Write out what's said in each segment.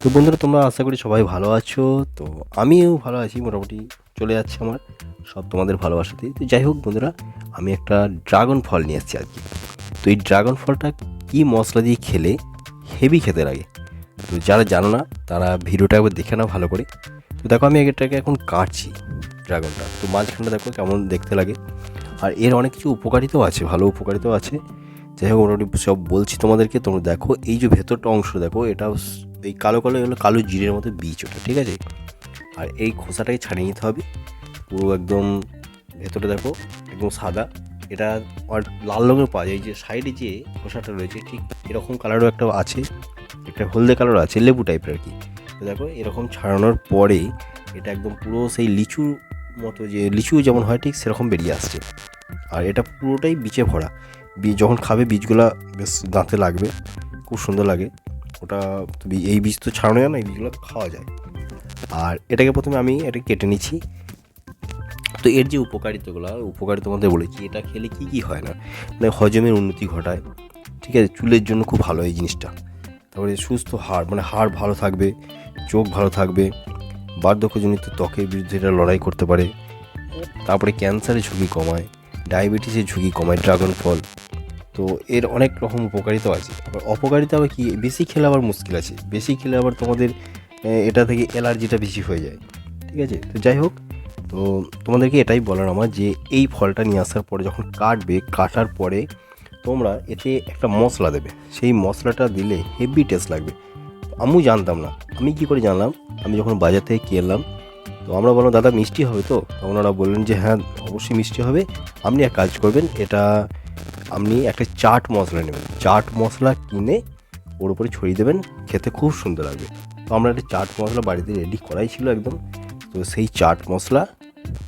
বন্ধুরা, তোমরা আশা করি সবাই ভালো আছো। তো আমিও ভালো আছি, মোটামুটি চলে যাচ্ছে আমার সব তোমাদের ভালোবাসাতেই। তো যাই হোক বন্ধুরা, আমি একটা ড্রাগন ফল নিয়ে এসেছি কি। তো এই ড্রাগন ফলটা কী মশলা দিয়ে খেলে? হেভি খেতে লাগে। তো যারা জানো না, তারা ভিডিওটা একবার দেখে নাও ভালো করে। তো দেখো, আমি এটাকে এখন কাটছি ড্রাগনটা। তো মাঝখানটা দেখো কেমন দেখতে লাগে। আর এর অনেক কিছু উপকারিতাও আছে, ভালো উপকারিতাও আছে। যাই হোক, মোটামুটি সব বলছি তোমাদেরকে। তোমরা দেখো, এই যে ভেতরটা অংশ দেখো, এটা এই কালো কালো এগুলো কালো জিরের মতো বীজ ওটা, ঠিক আছে? আর এই খোসাটাকে ছাড়িয়ে নিতে হবে। পুরো একদম ভেতরে দেখো, একদম সাদা। এটা আর লাল রঙের পাওয়া যায়। যে সাইডে যে খোসাটা রয়েছে, ঠিক এরকম কালারও একটা আছে। একটা হলদে কালার আছে, লেবু টাইপের আর কি। দেখো, এরকম ছাড়ানোর পরে এটা একদম পুরো সেই লিচু মতো যে লিচু যেমন হয়, ঠিক সেরকম বেরিয়ে আসছে। আর এটা পুরোটাই বিচে ভরা। বীজ, যখন খাবে বীজগুলা, বেশ দাঁতে লাগবে, খুব সুন্দর লাগে। ওটা তো বি- এই বীজ তো ছাড়ানো যায় না এই বীজগুলো খাওয়া যায়। আর এটাকে প্রথমে আমি এটা কেটে নিচ্ছি। তো এর যে উপকারিতাগুলো, উপকারিতা মধ্যে বলেছি এটা খেলে কি কি হয় না? মানে হজমের উন্নতি ঘটায়। ঠিক আছে? চুলের জন্য খুব ভালো এই জিনিসটা। তারপরে সুস্থ হাড় মানে হাড় ভালো থাকবে, চোখ ভালো থাকবে, বার্ধক্যজনিত ত্বকের বিরুদ্ধে এটা লড়াই করতে পারে। তারপরে ক্যান্সারের ঝুঁকি কমায়, ডায়াবেটিসের ঝুঁকি কমায়, ড্রাগন ফল। তো এর অনেক রকম উপকারিতাও আছে। আবার অপকারিতা আবার কি? বেশি খেলে আবার মুশকিল আছে। বেশি খেলে আবার তোমাদের এটা থেকে অ্যালার্জিটা বেশি হয়ে যায়। ঠিক আছে? তো যাই হোক, তো তোমাদেরকে এটাই বলার আমার যে, এই ফলটা নিয়ে আসার পরে যখন কাটবে, কাটার পরে তোমরা এতে একটা মশলা দেবে। সেই মশলাটা দিলে হেভি টেস্ট লাগবে। আমিও জানতাম না। আমি কি করে জানলাম? আমি যখন বাজার থেকে কিনলাম তো আমরা বললাম, দাদা, মিষ্টি হবে তো ওনারা বললেন যে হ্যাঁ অবশ্যই মিষ্টি হবে। আপনি এক কাজ করবেন, এটা আপনি একটা চাট মশলা নেবেন। চাট মশলা কিনে ওর উপরে ছড়িয়ে দেবেন, খেতে খুব সুন্দর লাগবে। তো আমরা একটা চাট মশলা বাড়িতে রেডি করাই ছিল একদম। তো সেই চাট মশলা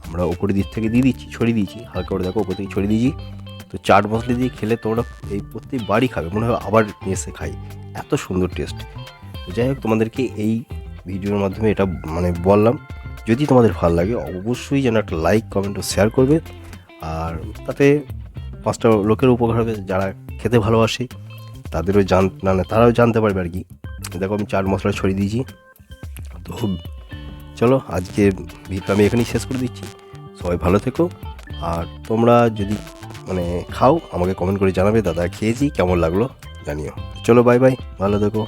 আমরা উপরের দিক থেকে দিয়ে দিচ্ছি, ছড়িয়ে দিয়েছি। হালকা করে দেখো ওপর থেকে ছড়িয়ে দিয়েছি। তো চাট মশলা দিয়ে খেলে তোমরা এই প্রত্যেক বাড়ি খাবে, মনে হয় আবার নিয়ে এসে খাই এত সুন্দর টেস্ট তো যাই হোক, তোমাদেরকে এই ভিডিওর মাধ্যমে এটা মানে বললাম। যদি তোমাদের ভালো লাগে, অবশ্যই যেন একটা লাইক কমেন্ট ও শেয়ার করবে। আর তাতে পাঁচটা লোকের উপকার হবে, যারা খেতে ভালোবাসে, তাদেরও জান মানে তারাও জানতে পারবে আর কি। দেখো আমি চাট মশলা ছড়িয়ে দিয়েছি। তো চলো, আজকে ভিডিওটা আমি এখানেই শেষ করে দিচ্ছি। সবাই ভালো থেকো। আর তোমরা যদি মানে খাও, আমাকে কমেন্ট করে জানাবে, দাদা খেয়েছি, কেমন লাগল জানিও। চলো বাই বাই ভালো থেকো।